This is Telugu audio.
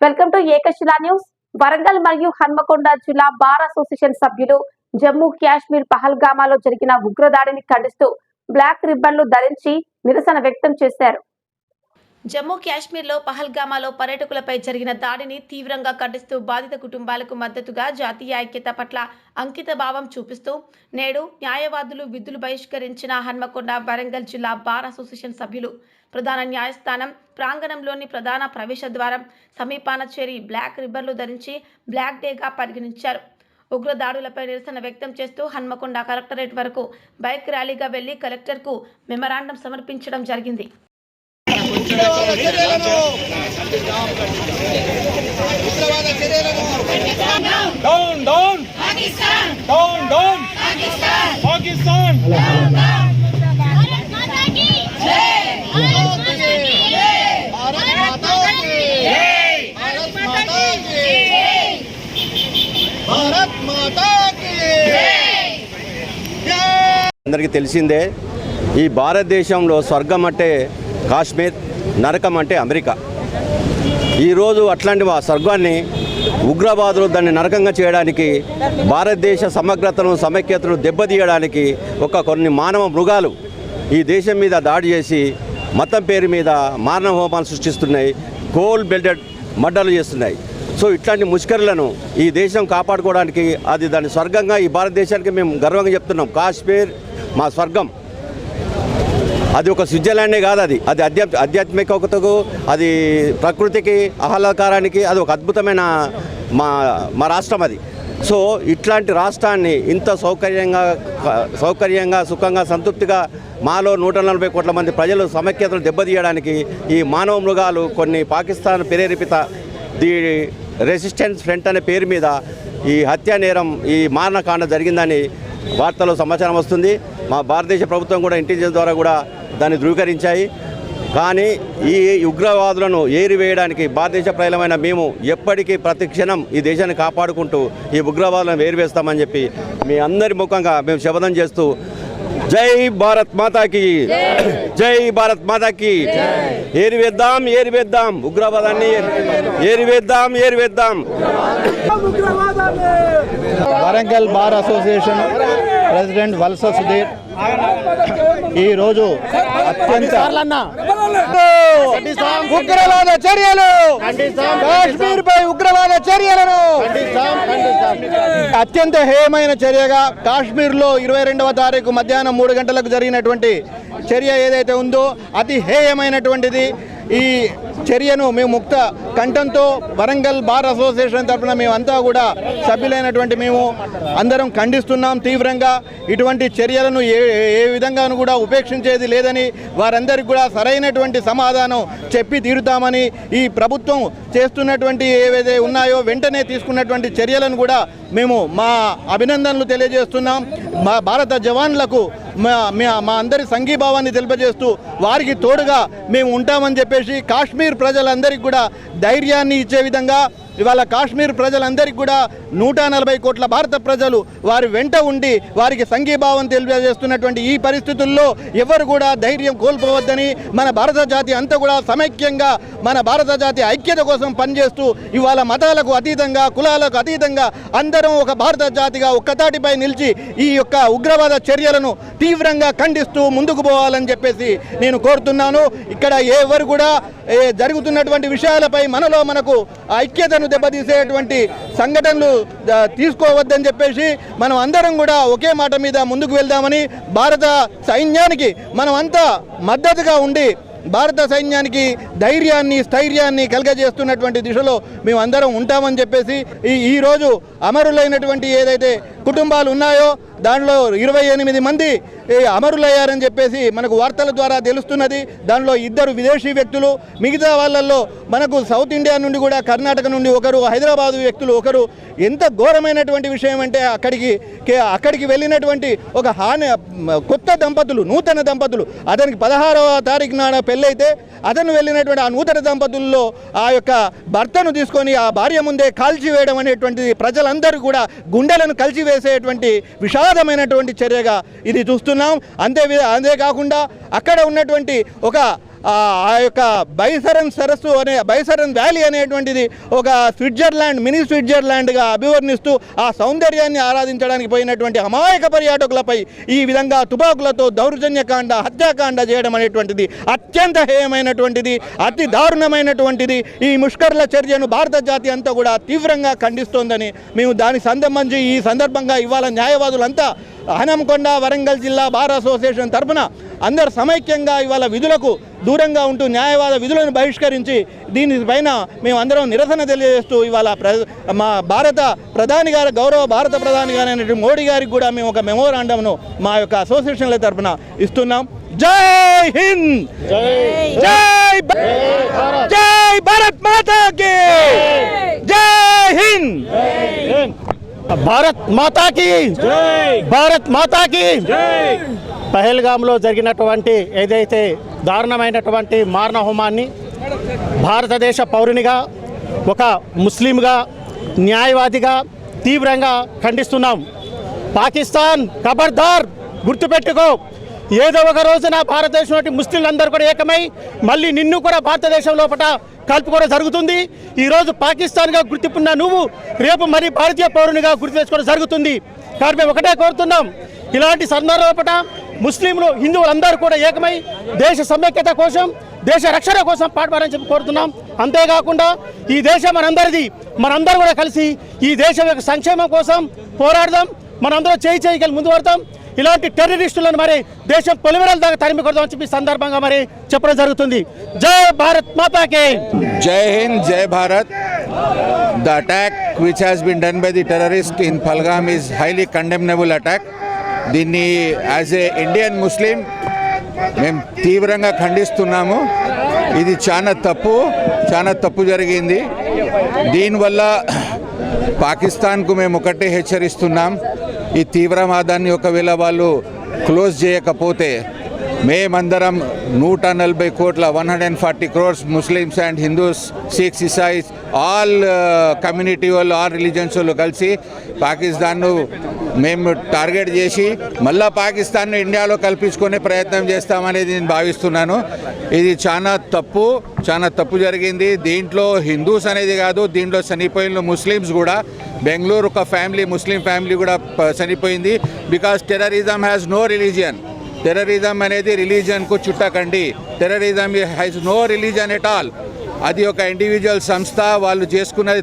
Welcome to Ekashila news. Warangal మరియు హన్మకొండ జిల్లా బార్ అసోసియేషన్ సభ్యులు జమ్మూ కాశ్మీర్ పహల్గామాలో జరిగిన ఉగ్రదాడిని ఖండిస్తూ బ్లాక్ రిబ్బన్లు ధరించి నిరసన వ్యక్తం చేశారు. జమ్మూ కాశ్మీర్లో పహల్గామాలో పర్యటకులపై జరిగిన దాడిని తీవ్రంగా ఖండిస్తూ బాధిత కుటుంబాలకు మద్దతుగా జాతీయ ఐక్యత పట్ల అంకిత భావం చూపిస్తూ నేడు న్యాయవాదులు విధులు బహిష్కరించిన హన్మకొండ వరంగల్ జిల్లా బార్ అసోసియేషన్ సభ్యులు ప్రధాన న్యాయస్థానం ప్రాంగణంలోని ప్రధాన ప్రవేశ ద్వారం సమీపాన చేరి బ్లాక్ రిబ్బన్లు ధరించి బ్లాక్ డేగా పరిగణించారు. ఉగ్రదాడులపై నిరసన వ్యక్తం చేస్తూ హన్మకొండ కలెక్టరేట్ వరకు బైక్ ర్యాలీగా వెళ్ళి కలెక్టర్కు మెమరాండం సమర్పించడం జరిగింది. పాకిస్తాన్ భారత్ మాతా కీ భారత్ మాతా కీ భారత్ మాతా కీ జై అందరికీ తెలిసిందే ఈ భారతదేశంలో స్వర్గం అంటే కాశ్మీర్ నరకం అంటే అమెరికా. ఈరోజు అట్లాంటి ఆ స్వర్గాన్ని ఉగ్రవాదులు దాన్ని నరకంగా చేయడానికి భారతదేశ సమగ్రతను సమైక్యతను దెబ్బతీయడానికి ఒక కొన్ని మానవ మృగాలు ఈ దేశం మీద దాడి చేసి మతం పేరు మీద మానవ హోమాలు సృష్టిస్తున్నాయి కోల్ బెల్టెడ్ మడ్డలు చేస్తున్నాయి. సో ఇట్లాంటి ముష్కరులను ఈ దేశం కాపాడుకోవడానికి అది దాని స్వర్గంగా ఈ భారతదేశానికి మేము గర్వంగా చెప్తున్నాం. కాశ్మీర్ మా స్వర్గం. అది ఒక స్విట్జర్లాండే కాదు అది. అది అధ్యా ఆధ్యాత్మికతకు అది ప్రకృతికి ఆహ్లాదకారానికి అది ఒక అద్భుతమైన మా మా రాష్ట్రం అది. సో ఇట్లాంటి రాష్ట్రాన్ని ఇంత సౌకర్యంగా సౌకర్యంగా సుఖంగా సంతృప్తిగా మాలో నూట నలభై కోట్ల మంది ప్రజలు సమైక్యతను దెబ్బతీయడానికి ఈ మానవ మృగాలు కొన్ని పాకిస్తాన్ ప్రేరేపిత ది రెసిస్టెన్స్ ఫ్రంట్ అనే పేరు మీద ఈ హత్యా నేరం ఈ మారణకాండ జరిగిందని వార్తలో సమాచారం వస్తుంది. మా భారతదేశ ప్రభుత్వం కూడా ఇంటెలిజెన్స్ ద్వారా కూడా దాన్ని ధృవీకరించాయి. కానీ ఈ ఉగ్రవాదులను ఏరివేయడానికి భారతదేశ ప్రజలమైన మేము ఎప్పటికీ ప్రతి క్షణం ఈ దేశాన్ని కాపాడుకుంటూ ఈ ఉగ్రవాదులను వేరువేస్తామని చెప్పి మీ అందరి ముఖంగా మేము శపథం చేస్తూ జై భారత్ మాతాకి. జై భారత్ మాతాకి. ఏరివేద్దాం ఏరివేద్దాం ఉగ్రవాదాన్ని ఏరివేద్దాం ఏరివేద్దాం Warangal bar association. President Valasa Sudheer ఈరోజు అత్యంత ఉగ్రవాద చర్యలు! కాశ్మీర్ పై ఉగ్రవాద చర్యలను! అత్యంత హేయమైన చర్యగా కాశ్మీర్లో ఇరవై రెండవ తారీఖు మధ్యాహ్నం మూడు గంటలకు జరిగినటువంటి చర్య ఏదైతే ఉందో అతి హేయమైనటువంటిది ఈ చర్యను మేము ముక్త కంఠంతో వరంగల్ బార్ అసోసియేషన్ తరఫున మేమంతా కూడా సభ్యులైనటువంటి మేము అందరం ఖండిస్తున్నాం తీవ్రంగా. ఇటువంటి చర్యలను ఏ ఏ విధంగాను కూడా ఉపేక్షించేది లేదని వారందరికీ కూడా సరైనటువంటి సమాధానం చెప్పి తీరుతామని ఈ ప్రభుత్వం చేస్తున్నటువంటి ఏవైతే ఉన్నాయో వెంటనే తీసుకున్నటువంటి చర్యలను కూడా మేము మా అభినందనలు తెలియజేస్తున్నాం. మా భారత జవాన్లకు మా మా- అందరి సంఘీభావాన్ని తెలిపజేస్తూ వారికి తోడుగా మేము ఉంటామని చెప్పేసి కాశ్మీర్ ప్రజలందరికీ కూడా ధైర్యాన్ని ఇచ్చే విధంగా ఇవాళ కాశ్మీర్ ప్రజలందరికీ కూడా నూట నలభై కోట్ల భారత ప్రజలు వారి వెంట ఉండి వారికి సంఘీభావం తెలియజేస్తున్నటువంటి ఈ పరిస్థితుల్లో ఎవరు కూడా ధైర్యం కోల్పోవద్దని మన భారత జాతి అంతా కూడా సమైక్యంగా మన భారత జాతి ఐక్యత కోసం పనిచేస్తూ ఇవాళ మతాలకు అతీతంగా కులాలకు అతీతంగా అందరం ఒక భారత జాతిగా ఒక్కతాటిపై నిలిచి ఈ యొక్క ఉగ్రవాద చర్యలను తీవ్రంగా ఖండిస్తూ ముందుకు పోవాలని చెప్పేసి నేను కోరుతున్నాను. ఇక్కడ ఎవరు కూడా జరుగుతున్నటువంటి విషయాలపై మనలో మనకు ఐక్యతను దెబ్బతీసేటువంటి సంఘటనలు తీసుకోవద్దని చెప్పేసి మనం అందరం కూడా ఒకే మాట మీద ముందుకు వెళ్దామని భారత సైన్యానికి మనమంతా మద్దతుగా ఉండి భారత సైన్యానికి ధైర్యాన్ని స్థైర్యాన్ని కలగజేస్తున్నటువంటి దిశలో మేము అందరం ఉంటామని చెప్పేసి ఈ ఈరోజు అమరులైనటువంటి ఏదైతే కుటుంబాలు ఉన్నాయో దానిలో ఇరవై ఎనిమిది మంది అమరులయ్యారని చెప్పేసి మనకు వార్తల ద్వారా తెలుస్తున్నది. దానిలో ఇద్దరు విదేశీ వ్యక్తులు మిగతా వాళ్ళల్లో మనకు సౌత్ ఇండియా నుండి కూడా కర్ణాటక నుండి ఒకరు హైదరాబాద్ వ్యక్తులు ఒకరు. ఎంత ఘోరమైనటువంటి విషయం అంటే అక్కడికి అక్కడికి వెళ్ళినటువంటి ఒక హాని కొత్త దంపతులు నూతన దంపతులు. అతనికి పదహారవ తారీఖు నాడ పెళ్ళైతే అతను వెళ్ళినటువంటి ఆ నూతన దంపతుల్లో ఆ యొక్క భర్తను తీసుకొని ఆ భార్య ముందే కాల్చివేయడం అనేటువంటిది ప్రజలందరూ కూడా గుండెలను కలిసివేసేటువంటి విషాదమైనటువంటి చర్యగా ఇది చూస్తున్నాం. అంతే అంతేకాకుండా అక్కడ ఉన్నటువంటి ఒక ఆ యొక్క బైసరన్ సరస్సు అనే బైసరన్ వ్యాలీ అనేటువంటిది ఒక స్విట్జర్లాండ్ మినీ స్విట్జర్లాండ్గా అభివర్ణిస్తూ ఆ సౌందర్యాన్ని ఆరాధించడానికి పోయినటువంటి అమాయక పర్యాటకులపై ఈ విధంగా తుపాకులతో దౌర్జన్యకాండ హత్యాకాండ చేయడం అనేటువంటిది అత్యంత హేయమైనటువంటిది అతి దారుణమైనటువంటిది. ఈ ముష్కర్ల చర్యను భారత జాతి అంతా కూడా తీవ్రంగా ఖండిస్తోందని మేము దానికి సంబంధించి ఈ సందర్భంగా ఇవాళ న్యాయవాదులంతా హనంకొండ వరంగల్ జిల్లా బార్ అసోసియేషన్ తరఫున అందరు సమైక్యంగా ఇవాళ విధులకు దూరంగా ఉంటూ న్యాయవాద విధులను బహిష్కరించి దీనిపైన మేము అందరం నిరసన తెలియజేస్తూ ఇవాళ ప్ర మా భారత ప్రధాని గారు గౌరవ భారత ప్రధాని గారు మోడీ గారికి కూడా మేము ఒక మెమోరాండంను మా యొక్క అసోసియేషన్ల తరఫున ఇస్తున్నాం. జై హింద్! జై జై భారత్ మాతాకి! జై హింద్! భారత్ మాతాకి భారత్ మాతాకి పహల్గామ్లో జరిగినటువంటి ఏదైతే దారుణమైనటువంటి మారణ హోమాన్ని భారతదేశ పౌరునిగా ఒక ముస్లింగా న్యాయవాదిగా తీవ్రంగా ఖండిస్తున్నాం. పాకిస్తాన్ ఖబర్దార్ గుర్తుపెట్టుకో ఏదో ఒక రోజున భారతదేశంలోని ముస్లింలందరూ కూడా ఏకమై మళ్ళీ నిన్ను కూడా భారతదేశం లోపల కలుపుకోవడం జరుగుతుంది. ఈరోజు పాకిస్తాన్గా గుర్తిపున్న నువ్వు రేపు మరి భారతీయ పౌరునిగా గుర్తు తెచ్చుకోవడం జరుగుతుంది. కాబట్టి మేము ఒకటే కోరుతున్నాం. ఇలాంటి సందర్భపట ముస్లింలు హిందువులందరూ కూడా ఏకమై దేశ సమైక్యత కోసం దేశ రక్షణ కోసం పాటుపడాలని చెప్పి కోరుతున్నాం. అంతేకాకుండా ఈ దేశం మనందరిది. మనందరూ కూడా కలిసి ఈ దేశం యొక్క సంక్షేమం కోసం పోరాడదాం. మనందరూ చేయి చేయి కలిసి ముందు పడతాం. ఇలాంటి టెర్రరిస్టులను మరి దేశం పొలిమేరల దాకా తరిమి కొడదామని చెప్పి సందర్భంగా మరి చెప్పడం జరుగుతుంది. జై Bharat మాతాకే! Jai Hind Jai Bharat. The attack which has been done by the terrorist in Pahalgam is highly condemnable attack దీన్ని యాజ్ ఏ ఇండియన్ ముస్లిం మేము తీవ్రంగా ఖండిస్తున్నాము. ఇది చాలా తప్పు చాలా తప్పు జరిగింది. దీనివల్ల పాకిస్తాన్కు మేము ఒకటే హెచ్చరిస్తున్నాం. ఈ తీవ్రవాదాన్ని ఒకవేళ వాళ్ళు క్లోజ్ చేయకపోతే మేమందరం నూట నలభై కోట్ల one hundred and forty crores Muslims and Hindus Sikhs ఇసాయిస్ all community uh, వాళ్ళు ఆల్ రిలీజన్స్ వాళ్ళు కలిసి పాకిస్తాన్ను మేము టార్గెట్ చేసి మళ్ళా పాకిస్తాన్ను ఇండియాలో కల్పించుకునే ప్రయత్నం చేస్తామనేది నేను భావిస్తున్నాను. ఇది చాలా తప్పు చాలా తప్పు జరిగింది. దీంట్లో హిందూస్ అనేది కాదు దీంట్లో చనిపోయిన ముస్లిమ్స్ కూడా బెంగళూరు ఒక ఫ్యామిలీ ముస్లిం ఫ్యామిలీ కూడా చనిపోయింది. Because terrorism has no religion terrorism అనేది రిలీజియన్కు చుట్టకండి. Terrorism has no religion at all అది ఒక ఇండివిజువల్ సంస్థ వాళ్ళు చేసుకున్నది